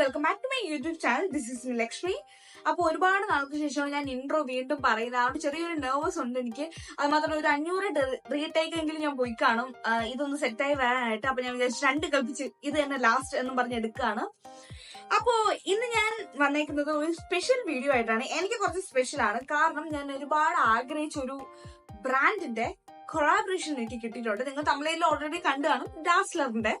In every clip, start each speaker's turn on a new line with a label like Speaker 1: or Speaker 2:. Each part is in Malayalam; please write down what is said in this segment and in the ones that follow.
Speaker 1: Welcome back to my YouTube channel this is Lakshmi അപ്പൊ ഒരുപാട് നാൾക്ക് ശേഷമാണ് ഞാൻ ഇൻട്രോ വീണ്ടും പറയുന്നത്. അതുകൊണ്ട് ചെറിയൊരു നെർവസ് ഉണ്ട് എനിക്ക്. അത് മാത്രമല്ല ഒരു അഞ്ഞൂറ് റീടേക്ക് എങ്കിലും ഞാൻ പോയി കാണും. ഇതൊന്ന് സെറ്റായി വരാനായിട്ട്. അപ്പൊ ഞാൻ വിചാരിച്ചു രണ്ട് കൽപ്പിച്ച് ഇത് തന്നെ ലാസ്റ്റ് എന്നും പറഞ്ഞ് എടുക്കുകയാണ് അപ്പോ ഇന്ന് ഞാൻ വന്നേക്കുന്നത് ഒരു സ്പെഷ്യൽ വീഡിയോ ആയിട്ടാണ്. എനിക്ക് കുറച്ച് സ്പെഷ്യൽ ആണ്. കാരണം ഞാൻ ഒരുപാട് ആഗ്രഹിച്ച ഒരു ബ്രാൻഡിന്റെ കൊളാബറേഷൻ എനിക്ക് കിട്ടിയിട്ടുണ്ട്. നിങ്ങൾ തമിഴിൽ ഓൾറെഡി കണ്ടു കാണും. ഡാസ്ലറിന്റെ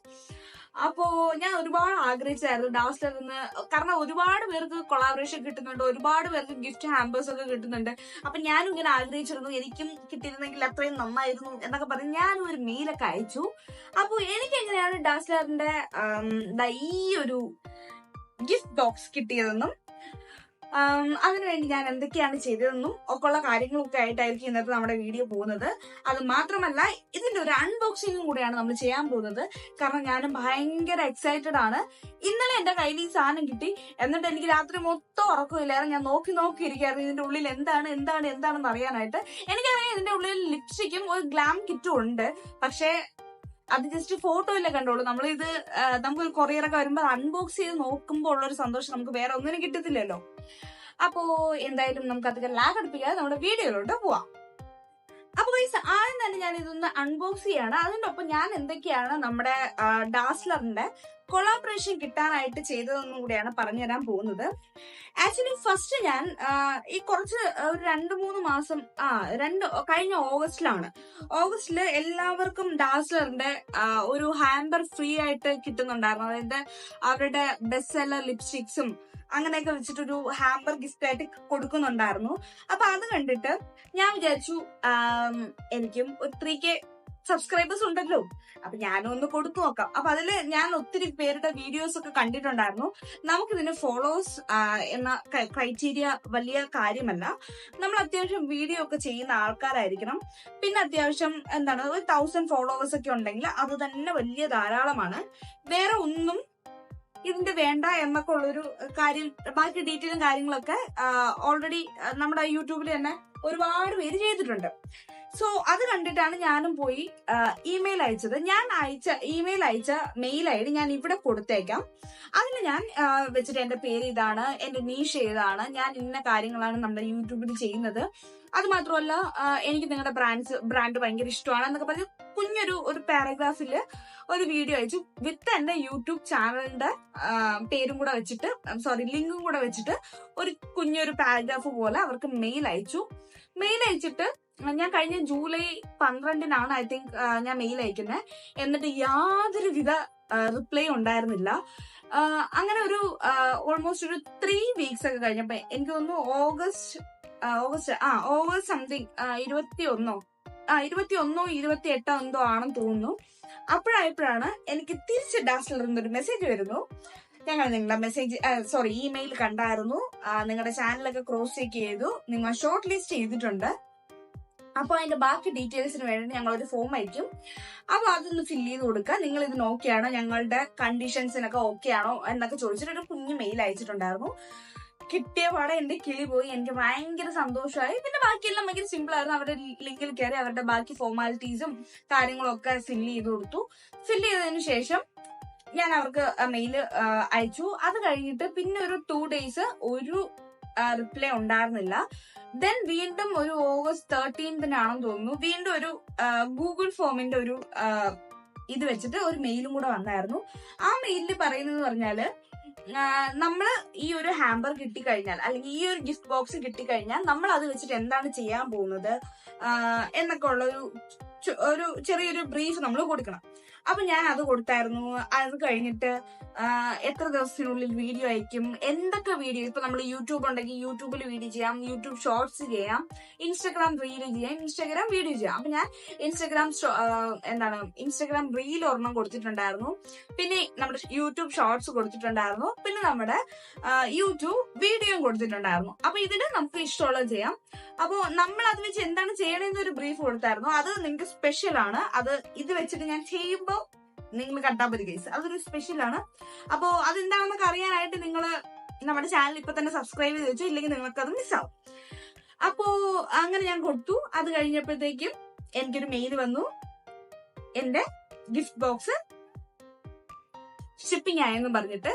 Speaker 1: അപ്പോ ഞാൻ ഒരുപാട് ആഗ്രഹിച്ചായിരുന്നു ഡാസ്റ്റർ നിന്ന് കാരണം ഒരുപാട് പേർക്ക് കൊളാബറേഷൻ കിട്ടുന്നുണ്ട് ഒരുപാട് പേർക്ക് ഗിഫ്റ്റ് ഹാമ്പേഴ്സ് ഒക്കെ കിട്ടുന്നുണ്ട്. അപ്പൊ ഞാനും ഇങ്ങനെ ആഗ്രഹിച്ചിരുന്നു എനിക്കും കിട്ടിയിരുന്നെങ്കിൽ അത്രയും നന്നായിരുന്നു എന്നൊക്കെ പറഞ്ഞ് ഞാനും ഒരു മെയിലൊക്കെ അയച്ചു. അപ്പൊ എനിക്ക് എങ്ങനെയാണ് ഡാസ്ലറിന്റെ ആം, ഈ ഒരു ഗിഫ്റ്റ് ബോക്സ് കിട്ടിയതെന്നും അതിനുവേണ്ടി ഞാൻ എന്തൊക്കെയാണ് ചെയ്തതെന്നും ഒക്കെയുള്ള കാര്യങ്ങളൊക്കെ ആയിട്ടായിരിക്കും ഇന്നത്തെ നമ്മുടെ വീഡിയോ പോകുന്നത്. അത് മാത്രമല്ല ഇതിന്റെ ഒരു അൺബോക്സിംഗും കൂടെയാണ് നമ്മൾ ചെയ്യാൻ പോകുന്നത്. കാരണം ഞാനും ഭയങ്കര എക്സൈറ്റഡ് ആണ്. ഇന്നലെ എന്റെ കയ്യിൽ ഈ സാധനം കിട്ടി. എന്നിട്ട് എനിക്ക് രാത്രി മൊത്തം ഉറക്കമില്ലായിരുന്നു ഞാൻ നോക്കി നോക്കി ഇരിക്കായിരുന്നു ഇതിന്റെ ഉള്ളിൽ എന്താണ് എന്താണ് എന്താണെന്ന് അറിയാനായിട്ട്. എനിക്കറിയാം ഇതിന്റെ ഉള്ളിൽ ലിപ്സ്റ്റിക്കും ഒരു ഗ്ലാം കിറ്റും ഉണ്ട്. പക്ഷേ അത് ജസ്റ്റ് ഫോട്ടോ അല്ലേ കണ്ടോളൂ നമ്മൾ ഇത് നമുക്ക് കൊറിയർ ഒക്കെ വരുമ്പോൾ അൺബോക്സ് ചെയ്ത് നോക്കുമ്പോൾ ഉള്ള ഒരു സന്തോഷം നമുക്ക് വേറെ ഒന്നിനും കിട്ടത്തില്ലല്ലോ. അപ്പോ എന്തായാലും നമുക്ക് അധികം ലാഗ് അടുപ്പിക്കാതെ നമ്മുടെ വീഡിയോയിലോട്ട് പോവാം. അപ്പൊ ഗൈസ് ആദ്യം തന്നെ ഞാൻ ഇതൊന്ന് അൺബോക്സ് ചെയ്യാണ്. അതിന്റെ ഒപ്പം ഞാൻ എന്തൊക്കെയാണ് നമ്മുടെ ഡാസ്ലറിന്റെ കൊളാബറേഷൻ കിട്ടാനായിട്ട് ചെയ്തതെന്നും കൂടിയാണ് പറഞ്ഞുതരാൻ പോകുന്നത്. ആക്ച്വലി ഫസ്റ്റ് ഞാൻ ഈ കുറച്ച് ഒരു രണ്ട് മൂന്ന് മാസം ആ രണ്ട് കഴിഞ്ഞ ഓഗസ്റ്റിലാണ്. ഓഗസ്റ്റിൽ എല്ലാവർക്കും ഡാസ്ലറിന്റെ ഒരു ഹാമ്പർ ഫ്രീ ആയിട്ട് കിട്ടുന്നുണ്ടായിരുന്നു. അതായത് അവരുടെ ബെസ്റ്റ് സെല്ലർ ലിപ്സ്റ്റിക്സും അങ്ങനെയൊക്കെ വെച്ചിട്ടൊരു ഹാമ്പർ ഗിഫ്റ്റ് ആയിട്ട് കൊടുക്കുന്നുണ്ടായിരുന്നു. അപ്പൊ അത് കണ്ടിട്ട് ഞാൻ വിചാരിച്ചു എനിക്കും ഒരു ത്രീ കെ സബ്സ്ക്രൈബേഴ്സ് ഉണ്ടല്ലോ. അപ്പൊ ഒന്ന് കൊടുത്തു നോക്കാം. അപ്പൊ അതിൽ ഞാൻ ഒത്തിരി പേരുടെ വീഡിയോസ് ഒക്കെ കണ്ടിട്ടുണ്ടായിരുന്നു. നമുക്കിതിന് ഫോളോവേഴ്സ് എന്ന ക്രൈറ്റീരിയ വലിയ കാര്യമല്ല. നമ്മൾ അത്യാവശ്യം വീഡിയോ ഒക്കെ ചെയ്യുന്ന ആൾക്കാരായിരിക്കണം. പിന്നെ അത്യാവശ്യം എന്താണ് ഒരു തൗസൻഡ് ഫോളോവേഴ്സ് ഒക്കെ ഉണ്ടെങ്കിൽ അത് തന്നെ വലിയ ധാരാളമാണ്. വേറെ ഒന്നും ഇതിന്റെ വേണ്ട എന്നൊക്കെ ഉള്ളൊരു കാര്യം ബാക്കി ഡീറ്റെയിലും കാര്യങ്ങളൊക്കെ ഓൾറെഡി നമ്മുടെ യൂട്യൂബിൽ തന്നെ ഒരുപാട് പേര് ചെയ്തിട്ടുണ്ട്. സോ അത് കണ്ടിട്ടാണ് ഞാനും പോയി ഇമെയിൽ അയച്ചത്. ഞാൻ അയച്ച ഇമെയിൽ അയച്ച മെയിൽ ഐ ഡി ഞാൻ ഇവിടെ കൊടുത്തേക്കാം. അതിൽ ഞാൻ വെച്ചിട്ട് എന്റെ പേര് ഇതാണ് എന്റെ നീഷ് ഏതാണ് ഞാൻ ഇന്ന കാര്യങ്ങളാണ് നമ്മുടെ യൂട്യൂബിൽ ചെയ്യുന്നത്. അത് മാത്രമല്ല എനിക്ക് നിങ്ങളുടെ ബ്രാൻഡ്സ് ബ്രാൻഡ് ഭയങ്കര ഇഷ്ടമാണ് എന്നൊക്കെ പറഞ്ഞ് കുഞ്ഞൊരു ഒരു പാരഗ്രാഫിൽ ഒരു വീഡിയോ അയച്ചു. വിത്ത് എന്റെ യൂട്യൂബ് ചാനലിന്റെ പേരും കൂടെ വെച്ചിട്ട് സോറി ലിങ്കും കൂടെ വെച്ചിട്ട് ഒരു കുഞ്ഞൊരു പാരഗ്രാഫ് പോലെ അവർക്ക് മെയിൽ അയച്ചു. മെയിൽ അയച്ചിട്ട് ഞാൻ കഴിഞ്ഞ ജൂലൈ പന്ത്രണ്ടിനാണ് ഐ തിങ്ക് ഞാൻ മെയിൽ അയക്കുന്നത് എന്നിട്ട് യാതൊരുവിധ റിപ്ലൈ ഉണ്ടായിരുന്നില്ല. അങ്ങനെ ഒരു ഓൾമോസ്റ്റ് ഒരു ത്രീ വീക്സ് ഒക്കെ കഴിഞ്ഞപ്പോ എനിക്ക് തോന്നുന്നു ഓഗസ്റ്റ് ഓഗസ്റ്റ് ആ ഓഗസ്റ്റ് സംതിങ് ഇരുപത്തി ഒന്നോ ആ ഇരുപത്തി ഒന്നോ ഇരുപത്തി എട്ടോ എന്തോ ആണെന്ന് തോന്നുന്നു. അപ്പോഴായപ്പോഴാണ് എനിക്ക് തിരിച്ച് ഡാസ്ലറിൽ നിന്നൊരു മെസ്സേജ് വരുന്നു. ഞങ്ങൾ നിങ്ങളുടെ മെസ്സേജ് സോറി ഇമെയിൽ കണ്ടായിരുന്നു. നിങ്ങളുടെ ചാനലൊക്കെ ക്രോസ് ചെക്ക് ചെയ്തു. നിങ്ങൾ ഷോർട്ട് ലിസ്റ്റ് ചെയ്തിട്ടുണ്ട്. അപ്പൊ അതിന്റെ ബാക്കി ഡീറ്റെയിൽസിന് വേണ്ടി ഞങ്ങൾ ഒരു ഫോം അയക്കും. അപ്പൊ അതൊന്ന് ഫില്ല് ചെയ്ത് കൊടുക്കുക. നിങ്ങൾ ഇത് നോക്കിയാണോ? ഞങ്ങളുടെ കണ്ടീഷൻസിനൊക്കെ ഓക്കെ ആണോ? എന്നൊക്കെ ചോദിച്ചിട്ട് ഒരു കുഞ്ഞു മെയിൽ അയച്ചിട്ടുണ്ടായിരുന്നു. കിട്ടിയ പാടെ എന്റെ കിളി പോയി. എനിക്ക് ഭയങ്കര സന്തോഷമായി. പിന്നെ ബാക്കിയെല്ലാം ഭയങ്കര സിമ്പിൾ ആയിരുന്നു. അവരുടെ ലിങ്കിൽ കയറി അവരുടെ ബാക്കി ഫോർമാലിറ്റീസും കാര്യങ്ങളും ഒക്കെ ഫില്ല് ചെയ്ത് കൊടുത്തു. ഫില്ല് ചെയ്തതിനു ശേഷം ഞാൻ അവർക്ക് മെയിൽ അയച്ചു. അത് കഴിഞ്ഞിട്ട് പിന്നെ ഒരു ടു ഡേയ്സ് ഒരു റിപ്ലൈ ഉണ്ടായിരുന്നില്ല. ദെൻ വീണ്ടും ഒരു ഓഗസ്റ്റ് തേർട്ടീൻത്തിനാണെന്ന് തോന്നുന്നു. വീണ്ടും ഒരു ഗൂഗിൾ ഫോമിന്റെ ഒരു ഇത് വെച്ചിട്ട് ഒരു മെയിലും കൂടെ വന്നായിരുന്നു. ആ മെയിലിൽ പറയുന്നത് പറഞ്ഞാൽ നമ്മൾ ഈ ഒരു ഹാമ്പർ കിട്ടിക്കഴിഞ്ഞാൽ അല്ലെങ്കിൽ ഈ ഒരു ഗിഫ്റ്റ് ബോക്സ് കിട്ടിക്കഴിഞ്ഞാൽ നമ്മൾ അത് വെച്ചിട്ട് എന്താണ് ചെയ്യാൻ പോകുന്നത് എന്നൊക്കെ ഉള്ള ഒരു ഒരു ചെറിയൊരു ബ്രീഫ് നമ്മൾ കൊടുക്കണം. അപ്പൊ ഞാൻ അത് കൊടുത്തായിരുന്നു. അത് കഴിഞ്ഞിട്ട് എത്ര ദിവസത്തിനുള്ളിൽ വീഡിയോ അയക്കും? എന്തൊക്കെ വീഡിയോ? ഇപ്പൊ നമ്മൾ യൂട്യൂബ് ഉണ്ടെങ്കിൽ യൂട്യൂബിൽ വീഡിയോ ചെയ്യാം യൂട്യൂബ് ഷോർട്സ് ചെയ്യാം ഇൻസ്റ്റാഗ്രാം റീൽ ചെയ്യാം ഇൻസ്റ്റാഗ്രാം വീഡിയോ ചെയ്യാം. അപ്പൊ ഞാൻ ഇൻസ്റ്റാഗ്രാം എന്താണ് ഇൻസ്റ്റാഗ്രാം റീൽ ഒരെണ്ണം കൊടുത്തിട്ടുണ്ടായിരുന്നു. പിന്നെ നമ്മുടെ യൂട്യൂബ് ഷോർട്സ് കൊടുത്തിട്ടുണ്ടായിരുന്നു. പിന്നെ നമ്മുടെ യൂട്യൂബ് വീഡിയോയും കൊടുത്തിട്ടുണ്ടായിരുന്നു. അപ്പൊ ഇതിന് നമുക്ക് ഇഷ്ടമുള്ളത് ചെയ്യാം. അപ്പോ നമ്മൾ അത് വെച്ച് എന്താണ് ചെയ്യണമെന്ന് ഒരു ബ്രീഫ് കൊടുത്തായിരുന്നു. അത് നിങ്ങൾക്ക് സ്പെഷ്യൽ ആണ്. അത് ഇത് വെച്ചിട്ട് ഞാൻ ചെയ്യുമ്പോൾ നിങ്ങൾ കണ്ടാൽ മതി കേസ് അതൊരു സ്പെഷ്യലാണ് അപ്പോ അതെന്താണെന്നൊക്കെ അറിയാനായിട്ട് നിങ്ങൾ നമ്മുടെ ചാനൽ ഇപ്പൊ തന്നെ സബ്സ്ക്രൈബ് ചെയ്ത് വെച്ചു ഇല്ലെങ്കിൽ നിങ്ങൾക്ക് അത് മിസ്സാവും അപ്പോ അങ്ങനെ ഞാൻ കൊടുത്തു. അത് കഴിഞ്ഞപ്പോഴത്തേക്കും എനിക്കൊരു മെയിൽ വന്നു. എന്റെ ഗിഫ്റ്റ് ബോക്സ് ഷിപ്പിംഗ് ആയെന്ന് പറഞ്ഞിട്ട്.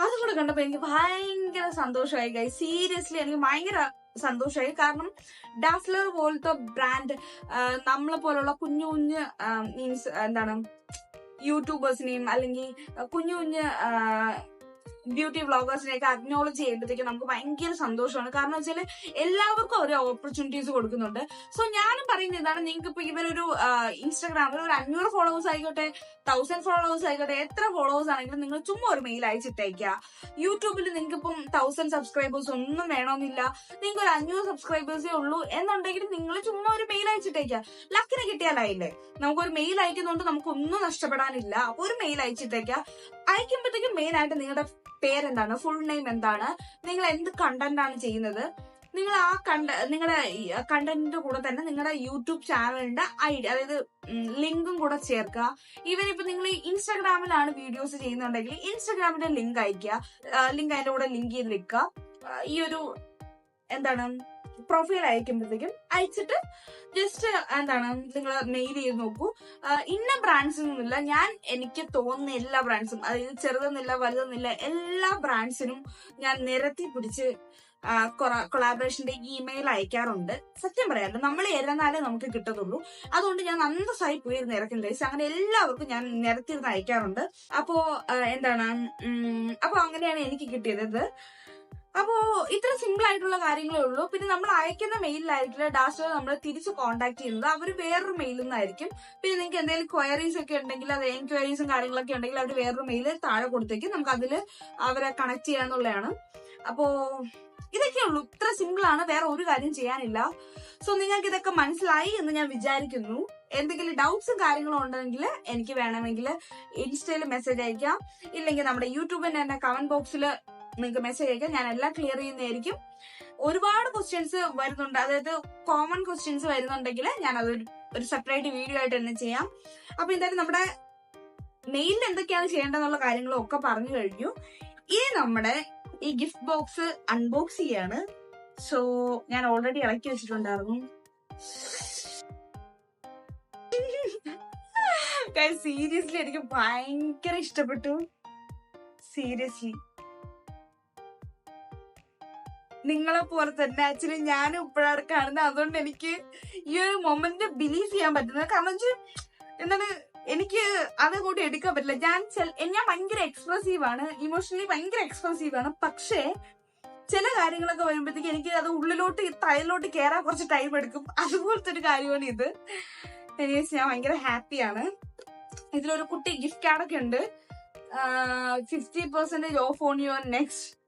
Speaker 1: അതും കൂടെ കണ്ടപ്പോ എനിക്ക് ഭയങ്കര സന്തോഷമായി ഗൈ സീരിയസ്ലി എനിക്ക് ഭയങ്കര സന്തോഷമായി. കാരണം ഡാസ്ലർ പോലത്തെ ബ്രാൻഡ് നമ്മളെ പോലുള്ള കുഞ്ഞു കുഞ്ഞ് മീൻസ് എന്താണ് യൂട്യൂബേഴ്സിനെയും അല്ലെങ്കിൽ കുഞ്ഞു കുഞ്ഞ് ബ്യൂട്ടി വ്ളോഗേഴ്സിനെയൊക്കെ അക്നോളജ് ചെയ്യുമ്പോഴത്തേക്ക് നമുക്ക് ഭയങ്കര സന്തോഷമാണ്. കാരണം വെച്ചാൽ എല്ലാവർക്കും ഓരോ ഓപ്പർച്യൂണിറ്റീസ് കൊടുക്കുന്നുണ്ട്. സോ ഞാനും പറയുന്നത് എന്താണ് നിങ്ങൾക്ക് ഇപ്പൊ ഇവരൊരു ഇൻസ്റ്റാഗ്രാമിൽ ഒരു അഞ്ഞൂറ് ഫോളോവേഴ്സ് ആയിക്കോട്ടെ തൗസൻഡ് ഫോളോവേഴ്സ് ആയിക്കോട്ടെ എത്ര ഫോളോവേഴ്സ് ആണെങ്കിലും നിങ്ങൾ ചുമ്മാ ഒരു മെയിൽ അയച്ചിട്ടേക്കുക. യൂട്യൂബിൽ നിങ്ങൾക്ക് ഇപ്പം തൗസൻഡ് സബ്സ്ക്രൈബേഴ്സ് ഒന്നും വേണമെന്നില്ല നിങ്ങൾക്ക് ഒരു അഞ്ഞൂറ് സബ്സ്ക്രൈബേഴ്സേ ഉള്ളൂ എന്നുണ്ടെങ്കിൽ നിങ്ങൾ ചുമ്മാ ഒരു മെയിൽ അയച്ചിട്ടേക്കുക. ലക്കിന് കിട്ടിയാലായില്ലേ നമുക്കൊരു മെയിൽ അയക്കുന്നതുകൊണ്ട് നമുക്ക് ഒന്നും നഷ്ടപ്പെടാനില്ല. അപ്പൊ ഒരു മെയിൽ അയച്ചിട്ടേക്കുക. അയക്കുമ്പോഴത്തേക്കും മെയിൻ ആയിട്ട് നിങ്ങളുടെ പേരെന്താണ്? ഫുൾ നെയിം എന്താണ്? നിങ്ങൾ എന്ത് കണ്ടന്റ് ആണ് ചെയ്യുന്നത്? നിങ്ങൾ ആ കണ്ട നിങ്ങളുടെ കണ്ടന്റിന്റെ കൂടെ തന്നെ നിങ്ങളുടെ യൂട്യൂബ് ചാനലിന്റെ ഐ ഡി അതായത് ലിങ്കും കൂടെ ചേർക്കുക. ഈവൻ ഇപ്പൊ നിങ്ങൾ ഇൻസ്റ്റാഗ്രാമിലാണ് വീഡിയോസ് ചെയ്യുന്നുണ്ടെങ്കിൽ ഇൻസ്റ്റാഗ്രാമിന്റെ ലിങ്ക് അയക്കുക ലിങ്ക് അതിന്റെ കൂടെ ലിങ്ക് ചെയ്ത് വെക്കുക. ഈ ഒരു എന്താണ്? പ്രൊഫൈൽ അയക്കുമ്പോഴത്തേക്കും അയച്ചിട്ട് ജസ്റ്റ് എന്താണ് നിങ്ങൾ മെയിൽ ചെയ്ത് നോക്കൂ. ഇന്ന ബ്രാൻഡ്സ് നിന്നില്ല ഞാൻ എനിക്ക് തോന്നുന്ന എല്ലാ ബ്രാൻഡ്സും അതായത് ചെറുതെന്നില്ല വലുതെന്നില്ല എല്ലാ ബ്രാൻഡ്സിനും ഞാൻ നിരത്തി പിടിച്ച് കൊളാബറേഷന്റെ ഇമെയിൽ അയക്കാറുണ്ട്. സത്യം പറയാലോ നമ്മൾ ഇരുന്നാലേ നമുക്ക് കിട്ടത്തുള്ളൂ. അതുകൊണ്ട് ഞാൻ അന്തസ്സായി പോയി നിരക്കും ഗൈസ് അങ്ങനെ എല്ലാവർക്കും ഞാൻ നിരത്തിരുന്ന് അയക്കാറുണ്ട്. അപ്പോ എന്താണ് അപ്പോ അങ്ങനെയാണ് എനിക്ക് കിട്ടിയത്. അപ്പോ ഇത്ര സിമ്പിൾ ആയിട്ടുള്ള കാര്യങ്ങളേ ഉള്ളൂ. പിന്നെ നമ്മൾ അയക്കുന്ന മെയിലിലായിരിക്കില്ല ഡാസ്റ്റർ നമ്മൾ തിരിച്ച് കോൺടാക്ട് ചെയ്യുന്നത് അവർ വേറൊരു മെയിലിൽ നിന്നായിരിക്കും. പിന്നെ നിങ്ങൾക്ക് എന്തെങ്കിലും ക്വയറീസ് ഒക്കെ ഉണ്ടെങ്കിൽ അത് എൻക്വയറീസും കാര്യങ്ങളൊക്കെ ഉണ്ടെങ്കിൽ അവർ വേറൊരു മെയിൽ താഴെ കൊടുത്തേക്കും. നമുക്ക് അതിൽ അവരെ കണക്ട് ചെയ്യാന്നുള്ളതാണ് അപ്പോ ഇതൊക്കെ ഉള്ളൂ. ഇത്ര സിമ്പിൾ ആണ്. വേറെ ഒരു കാര്യം ചെയ്യാനില്ല. സോ നിങ്ങൾക്ക് ഇതൊക്കെ മനസ്സിലായി എന്ന് ഞാൻ വിചാരിക്കുന്നു. എന്തെങ്കിലും ഡൗട്ട്സും കാര്യങ്ങളും ഉണ്ടെങ്കിൽ എനിക്ക് വേണമെങ്കിൽ ഇൻസ്റ്റയിൽ മെസ്സേജ് അയക്കാം. ഇല്ലെങ്കിൽ നമ്മുടെ യൂട്യൂബിന്റെ തന്നെ കമന്റ് ബോക്സിൽ നിങ്ങൾക്ക് മെസ്സേജ് അയക്കാം. ഞാൻ എല്ലാം ക്ലിയർ ചെയ്യുന്നതായിരിക്കും. ഒരുപാട് ക്വസ്റ്റ്യൻസ് വരുന്നുണ്ട്. അതായത് കോമൺ ക്വസ്റ്റ്യൻസ് വരുന്നുണ്ടെങ്കിൽ ഞാൻ അതൊരു ഒരു സെപ്പറേറ്റ് വീഡിയോ ആയിട്ട് തന്നെ ചെയ്യാം. അപ്പൊ എന്തായാലും നമ്മുടെ മെയിലിൽ എന്തൊക്കെയാണ് ചെയ്യേണ്ടതെന്നുള്ള കാര്യങ്ങളും ഒക്കെ പറഞ്ഞു കഴിഞ്ഞു. ഇനി നമ്മുടെ ഈ ഗിഫ്റ്റ് ബോക്സ് അൺബോക്സ് ചെയ്യാണ്. സോ ഞാൻ ഓൾറെഡി ഇളക്കി വെച്ചിട്ടുണ്ടായിരുന്നു. സീരിയസ്ലി എനിക്ക് ഭയങ്കര ഇഷ്ടപ്പെട്ടു. സീരിയസ്ലി നിങ്ങളെ പോലെ തന്നെ. ആക്ച്വലി ഞാൻ ഇപ്പോഴാണ് കാണുന്നത്. അതുകൊണ്ട് എനിക്ക് ഈ ഒരു മൊമെന്റ് ബിലീവ് ചെയ്യാൻ പറ്റുന്നത്. കാരണം വെച്ചാൽ എന്താണ് എനിക്ക് അത് കൂട്ടി എടുക്കാൻ പറ്റില്ല. ഞാൻ ഞാൻ ഭയങ്കര എക്സ്പ്രസീവ് ആണ്. ഇമോഷണലി ഭയങ്കര എക്സ്പ്രസീവ് ആണ്. പക്ഷേ ചില കാര്യങ്ങളൊക്കെ വരുമ്പോഴത്തേക്ക് എനിക്ക് അത് ഉള്ളിലോട്ട് തയലിലോട്ട് കയറാൻ കുറച്ച് ടൈം എടുക്കും. അതുപോലത്തെ ഒരു കാര്യമാണ് ഇത്. എനിക്ക് ഞാൻ ഭയങ്കര ഹാപ്പിയാണ് ഇതിലൊരു കുട്ടി ഗിഫ്റ്റ് കാർഡൊക്കെ ഉണ്ട്. Fifty percentage off on your next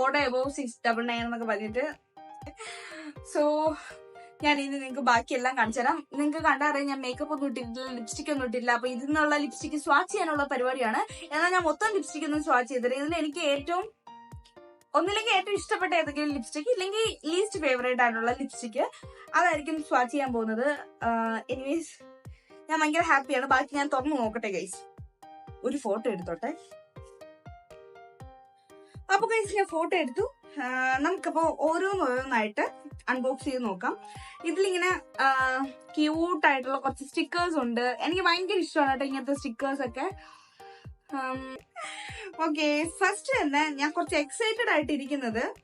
Speaker 1: order above six double nine എന്നൊക്കെ പറഞ്ഞിട്ട്. സോ ഞാൻ ഇനി നിങ്ങൾക്ക് ബാക്കിയെല്ലാം കാണിച്ചു തരാം. നിങ്ങൾക്ക് കണ്ടറിയാം ഞാൻ മേക്കപ്പ് ഒന്നും ഇട്ടിട്ടില്ല ലിപ്സ്റ്റിക് ഒന്നും ഇട്ടില്ല അപ്പൊ ഇതിൽ നിന്നുള്ള ലിപ്സ്റ്റിക് സ്വാച്ച് ചെയ്യാനുള്ള പരിപാടിയാണ്. എന്നാൽ ഞാൻ മൊത്തം ലിപ്സ്റ്റിക് ഒന്നും സ്വാച്ച് ചെയ്തിട്ട് ഇതിൽ എനിക്ക് ഏറ്റവും ഒന്നില്ലെങ്കിൽ ഏറ്റവും ഇഷ്ടപ്പെട്ട ഏതെങ്കിലും ലിപ്സ്റ്റിക് ഇല്ലെങ്കിൽ ലീസ്റ്റ് ഫേവറേറ്റ് ആയിട്ടുള്ള ലിപ്സ്റ്റിക് അതായിരിക്കും സ്വാച്ച് ചെയ്യാൻ പോകുന്നത്. എനിവേസ് ഞാൻ ഭയങ്കര ഹാപ്പിയാണ് ബാക്കി ഞാൻ തുറന്നു നോക്കട്ടെ ഗൈസ് ഒരു ഫോട്ടോ എടുത്തോട്ടെ. അപ്പൊ ഗൈസ് ഞാൻ ഫോട്ടോ എടുത്തു. ആ, നമുക്കപ്പോ ഓരോന്നോരോന്നായിട്ട് അൺബോക്സ് ചെയ്ത് നോക്കാം. ഇതിലിങ്ങനെ ക്യൂട്ടായിട്ടുള്ള കുറച്ച് സ്റ്റിക്കേഴ്സ് ഉണ്ട്. എനിക്ക് ഭയങ്കര ഇഷ്ടമാണ് കേട്ടോ ഇങ്ങനത്തെ സ്റ്റിക്കേഴ്സ് ഒക്കെ. ഓക്കെ ഫസ്റ്റ് തന്നെ ഞാൻ കുറച്ച് എക്സൈറ്റഡ് ആയിട്ട് ഇരിക്കുന്നത്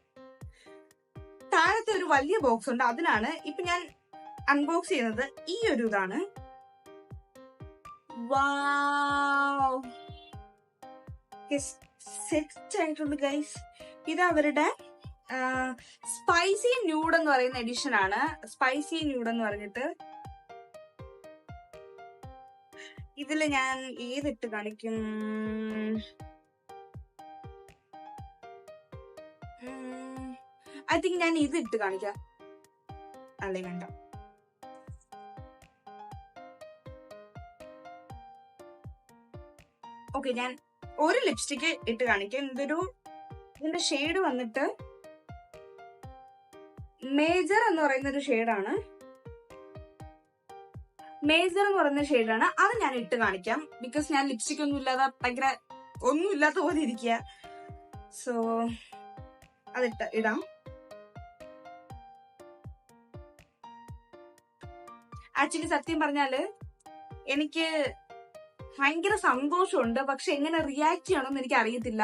Speaker 1: താഴത്തെ ഒരു വലിയ ബോക്സ് ഉണ്ട്. അതിനാണ് ഇപ്പൊ ഞാൻ അൺബോക്സ് ചെയ്യുന്നത് ഈ ഒരു ഇതാണ്. സെറ്റ് ആയിട്ടുണ്ട് ഗൈസ് ഇത് അവരുടെ സ്പൈസി ന്യൂഡ് എന്ന് പറയുന്ന എഡിഷൻ ആണ്. സ്പൈസി ന്യൂഡ് എന്ന് പറഞ്ഞിട്ട് ഇതിൽ ഞാൻ ഏതിട്ട് കാണിക്കും? ഐ തിങ്ക് ഞാൻ ഇത് ഇട്ട് കാണിക്കാം. അല്ലേ വേണ്ട. ഓക്കെ ഞാൻ ഒരു ലിപ്സ്റ്റിക്ക് ഇട്ട് കാണിക്കാം. ഇതൊരു ഇതിന്റെ ഷെയ്ഡ് വന്നിട്ട് മേജർ എന്ന് പറയുന്ന ഒരു ഷെയ്ഡാണ് മേജർ എന്ന് പറയുന്ന ഷെയ്ഡാണ് അത് ഞാൻ ഇട്ട് കാണിക്കാം. ബിക്കോസ് ഞാൻ ലിപ്സ്റ്റിക് ഒന്നും ഇല്ലാതെ ഭയങ്കര ഒന്നും ഇല്ലാത്ത പോലെ ഇരിക്കുക സോ അതിട്ട് ഇടാം. ആക്ച്വലി സത്യം പറഞ്ഞാൽ എനിക്ക് ഭയങ്കര സന്തോഷമുണ്ട്. പക്ഷെ എങ്ങനെ റിയാക്ട് ചെയ്യണമെന്ന് എനിക്ക് അറിയത്തില്ല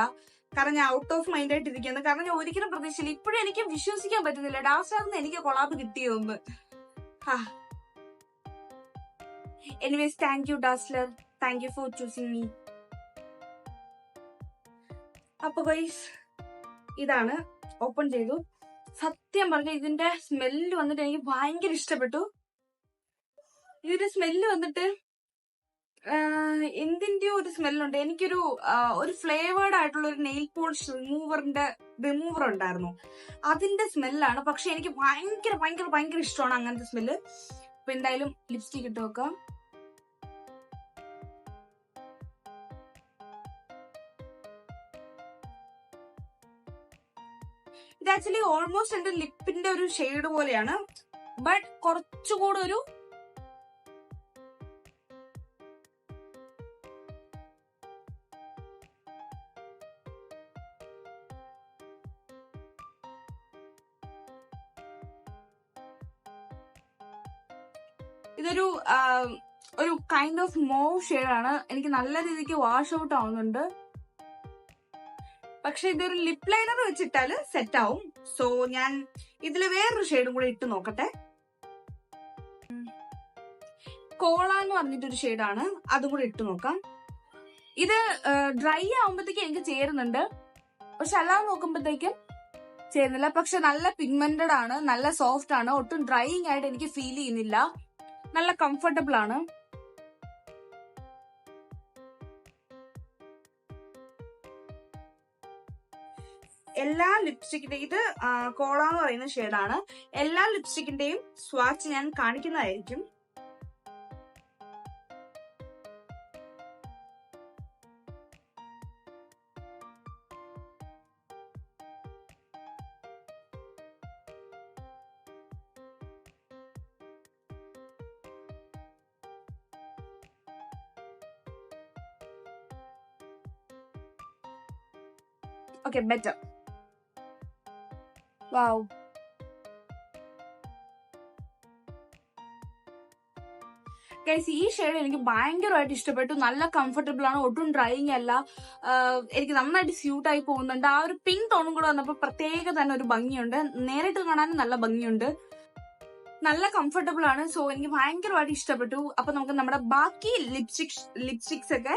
Speaker 1: കാരണം ഞാൻ ഔട്ട് ഓഫ് മൈൻഡ് ആയിട്ട് ഇരിക്കുന്നത് കാരണം ഞാൻ ഒരിക്കലും പ്രതീക്ഷയില്ല ഇപ്പോഴും എനിക്ക് വിശ്വസിക്കാൻ പറ്റുന്നില്ല. ഡാസ്റ്റാറിന് എനിക്ക് collab കിട്ടിയോന്ന്. Anyways thank you Dazzler thank you for choosing me അപ്പൊ ഗൈസ് ഇതാണ് ഓപ്പൺ ചെയ്തു. സത്യം പറഞ്ഞ ഇതിന്റെ സ്മെല്ല് വന്നിട്ട് എനിക്ക് ഭയങ്കര ഇഷ്ടപ്പെട്ടു. ഇതിന്റെ സ്മെല്ല് വന്നിട്ട് എന്തിന്റെയോ ഒരു സ്മെല്ലുണ്ട്. എനിക്കൊരു ഒരു ഫ്ലേവേർഡ് ആയിട്ടുള്ള ഒരു നെയിൽ പോളിഷ് റിമൂവറിന്റെ റിമൂവർ ഉണ്ടായിരുന്നു. അതിന്റെ സ്മെല്ലാണ്. പക്ഷെ എനിക്ക് ഭയങ്കര ഭയങ്കര ഭയങ്കര ഇഷ്ടമാണ് അങ്ങനത്തെ സ്മെല്ല്. അപ്പൊ എന്തായാലും ലിപ്സ്റ്റിക് ഇട്ട് വെക്കാം. ഇത് ആക്ച്വലി ഓൾമോസ്റ്റ് എന്റെ ലിപ്പിന്റെ ഒരു ഷെയ്ഡ് പോലെയാണ്. ബട്ട് കുറച്ചുകൂടെ ഒരു ഇതൊരു ഒരു കൈൻഡ് ഓഫ് മോവ് ആണ്. എനിക്ക് നല്ല രീതിക്ക് വാഷ് ഔട്ട് ആവുന്നുണ്ട്. പക്ഷെ ഇതൊരു ലിപ് ലൈനർ വെച്ചിട്ടാൽ സെറ്റ് ആവും. സോ ഞാൻ ഇതിൽ വേറൊരു ഷെയ്ഡും കൂടെ ഇട്ട് നോക്കട്ടെ. കോള എന്ന് പറഞ്ഞിട്ടൊരു ഷെയ്ഡാണ് അതും കൂടെ ഇട്ട് നോക്കാം. ഇത് ഡ്രൈ ആവുമ്പോഴത്തേക്ക് എനിക്ക് ചേരുന്നുണ്ട്. പക്ഷെ അല്ലാതെ നോക്കുമ്പോഴത്തേക്കും ചേരുന്നില്ല. പക്ഷെ നല്ല പിഗ്മെന്റഡ് ആണ് നല്ല സോഫ്റ്റ് ആണ്. ഒട്ടും ഡ്രൈയിങ് ആയിട്ട് എനിക്ക് ഫീൽ ചെയ്യുന്നില്ല. നല്ല കംഫർട്ടബിൾ ആണ്. എല്ലാ ലിപ്സ്റ്റിക്കിന്റെ ഇത് കോള എന്ന് പറയുന്ന ഷെയ്ഡാണ് എല്ലാ ലിപ്സ്റ്റിക്കിന്റെയും സ്വാച്ച് ഞാൻ കാണിക്കുന്നതായിരിക്കും. ഓക്കെ ബെറ്റർ വാവ് ഗൈസ് ഈ ഷെയ്ഡ് എനിക്ക് ഭയങ്കരമായിട്ട് ഇഷ്ടപ്പെട്ടു. നല്ല കംഫർട്ടബിൾ ആണ്. ഒട്ടും ഡ്രൈയിങ് അല്ല. എനിക്ക് നന്നായിട്ട് സ്യൂട്ട് ആയി പോകുന്നുണ്ട്. ആ ഒരു പിങ്ക് ടോണും കൂടെ വന്നപ്പോൾ പ്രത്യേക തന്നെ ഒരു ഭംഗിയുണ്ട്. നേരിട്ട് കാണാനും നല്ല ഭംഗിയുണ്ട്. നല്ല കംഫർട്ടബിൾ ആണ്. സോ എനിക്ക് ഭയങ്കരമായിട്ട് ഇഷ്ടപ്പെട്ടു. അപ്പൊ നമുക്ക് നമ്മുടെ ബാക്കി ലിപ്സ്റ്റിക് ലിപ്സ്റ്റിക്സ് ഒക്കെ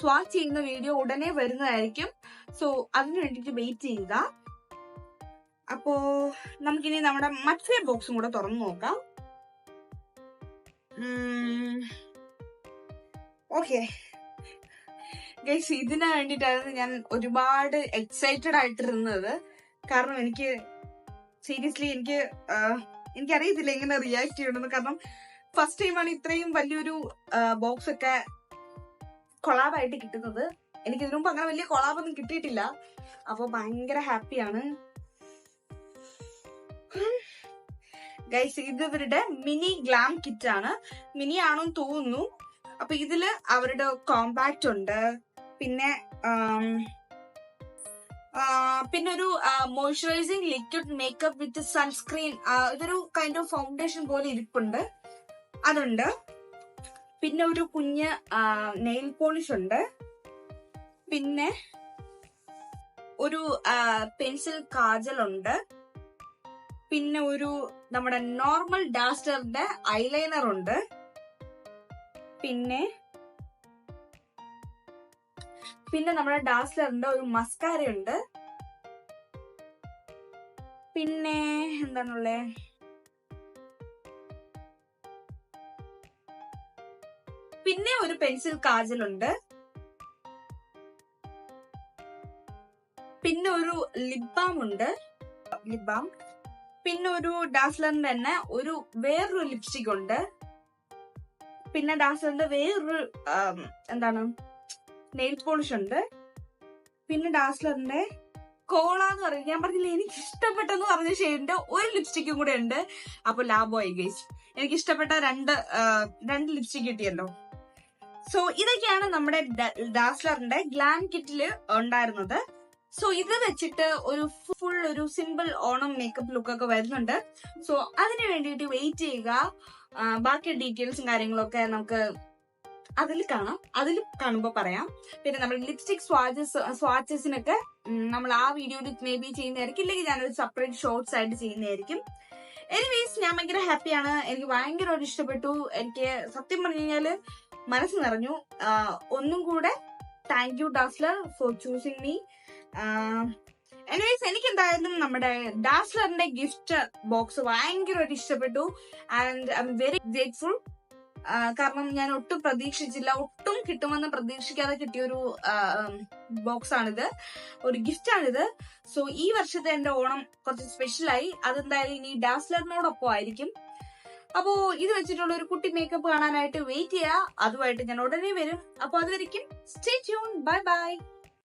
Speaker 1: സ്വാച്ച് ചെയ്യുന്ന വീഡിയോ ഉടനെ വരുന്നതായിരിക്കും. സോ അതിന് വേണ്ടിയിട്ട് വെയിറ്റ് ചെയ്യുക. അപ്പോ നമുക്കിനി നമ്മുടെ മറ്റേ ബോക്സും കൂടെ തുറന്നു നോക്കാം. ഓക്കെ ഗൈസ് ഇതിന് വേണ്ടിയിട്ടായിരുന്നു ഞാൻ ഒരുപാട് എക്സൈറ്റഡ് ആയിട്ടിരുന്നത്. കാരണം എനിക്ക് സീരിയസ്ലി എനിക്ക് എനിക്കറിയത്തില്ല എങ്ങനെ റിയാക്ട് ചെയ്യണമെന്ന്. കാരണം ഫസ്റ്റ് ടൈമാണ് ഇത്രയും വലിയൊരു ബോക്സ് ഒക്കെ കൊളാബായിട്ട് കിട്ടുന്നത്. എനിക്ക് ഇതിനു മുമ്പ് അങ്ങനെ വലിയ കൊളാബൊന്നും കിട്ടിയിട്ടില്ല. അപ്പൊ ഭയങ്കര ഹാപ്പിയാണ് ഗൈസ് ഇത് ഇവരുടെ മിനി ഗ്ലാം കിറ്റ് ആണ്. മിനി ആണെന്ന് തോന്നുന്നു. അപ്പൊ ഇതിൽ അവരുടെ കോമ്പാക്ട് ഉണ്ട്. പിന്നെ പിന്നെ ഒരു moisturising liquid makeup with sunscreen ഇതൊരു കൈൻഡ് ഓഫ് ഫൗണ്ടേഷൻ പോലെ ഇരിപ്പുണ്ട്. അതുണ്ട്. പിന്നെ ഒരു കുഞ്ഞ് നെയിൽ പോളിഷ് ഉണ്ട്. പിന്നെ ഒരു പെൻസിൽ കാജൽ ഉണ്ട്. പിന്നെ ഒരു നമ്മുടെ നോർമൽ ഡാസ്റ്ററിന്റെ ഐലൈനർ ഉണ്ട്. പിന്നെ പിന്നെ നമ്മുടെ ഡാസ്ലറിന്റെ ഒരു മസ്കാര ഉണ്ട് പിന്നെ എന്താണുള്ളേ? പിന്നെ ഒരു പെൻസിൽ കാജലുണ്ട്. പിന്നെ ഒരു ലിപ് ബാം ഉണ്ട്. Lip balm. പിന്നെ ഒരു ഡാസ്ലറിന്റെ തന്നെ ഒരു വേറൊരു ലിപ്സ്റ്റിക് ഉണ്ട്. പിന്നെ ഡാസ്ലറിന്റെ വേറൊരു എന്താണ്? നെയിൽ പോളിഷ് ഉണ്ട്. പിന്നെ ഡാസ്ലറിന്റെ കോള എന്ന് പറയുന്നത് ഞാൻ പറഞ്ഞില്ല എനിക്ക് ഇഷ്ടപ്പെട്ടെന്ന് പറഞ്ഞ ഷെയ്ഡിന്റെ ഒരു ലിപ്സ്റ്റിക്കും കൂടെ ഉണ്ട്. അപ്പൊ ലാബോയ് ഗേജ് എനിക്ക് ഇഷ്ടപ്പെട്ട രണ്ട് രണ്ട് ലിപ്സ്റ്റിക് കിട്ടിയല്ലോ. സോ ഇതൊക്കെയാണ് നമ്മുടെ ഡാസ്ലറിന്റെ ഗ്ലാം കിറ്റിൽ ഉണ്ടായിരുന്നത്. സോ ഇത് വെച്ചിട്ട് ഒരു ഫുൾ ഒരു സിമ്പിൾ ഓണം മേക്കപ്പ് ലുക്ക് ഒക്കെ വരുന്നുണ്ട്. സോ അതിന് വേണ്ടിയിട്ട് വെയിറ്റ് ചെയ്യുക. ബാക്കി ഡീറ്റെയിൽസും കാര്യങ്ങളൊക്കെ നമുക്ക് അതിൽ കാണാം. അതിൽ കാണുമ്പോൾ പറയാം. പിന്നെ നമ്മൾ ലിപ്സ്റ്റിക് സ്വാച്ചസ് സ്വാച്ചസിനൊക്കെ നമ്മൾ ആ വീഡിയോയിൽ മേ ബി ചെയ്യുന്നതായിരിക്കും. ഇല്ലെങ്കിൽ ഞാനൊരു സെപ്പറേറ്റ് ഷോർട്സ് ആയിട്ട് ചെയ്യുന്നതായിരിക്കും. എനിവേസ് ഞാൻ ഭയങ്കര ഹാപ്പിയാണ് എനിക്ക് ഭയങ്കരമായിട്ട് ഇഷ്ടപ്പെട്ടു. എനിക്ക് സത്യം പറഞ്ഞു കഴിഞ്ഞാൽ മനസ്സ് നിറഞ്ഞു. ഒന്നും കൂടെ thank you Dazzler for choosing me anyways എനിക്ക് എന്തായാലും നമ്മുടെ ഡാസ്ലറിന്റെ ഗിഫ്റ്റ് ബോക്സ് ഭയങ്കരമായിട്ട് ഇഷ്ടപ്പെട്ടു. And I am very grateful കാരണം ഞാൻ ഒട്ടും പ്രതീക്ഷിച്ചില്ല. ഒട്ടും കിട്ടുമെന്ന് പ്രതീക്ഷിക്കാതെ കിട്ടിയൊരു ബോക്സ് ആണിത് ഒരു ഗിഫ്റ്റ് ആണിത് സോ ഈ വർഷത്തെ എന്റെ ഓണം കുറച്ച് സ്പെഷ്യലായി. അതെന്തായാലും ഇനി ഡാസ്ലറിനോടൊപ്പം ആയിരിക്കും. അപ്പോ ഇത് വെച്ചിട്ടുള്ള ഒരു കുട്ടി മേക്കപ്പ് കാണാനായിട്ട് വെയിറ്റ് ചെയ്യുക. അതുമായിട്ട് ഞാൻ ഉടനെ വരും. അപ്പൊ അതുവരെയും സ്റ്റേ ട്യൂൺ. Bye bye.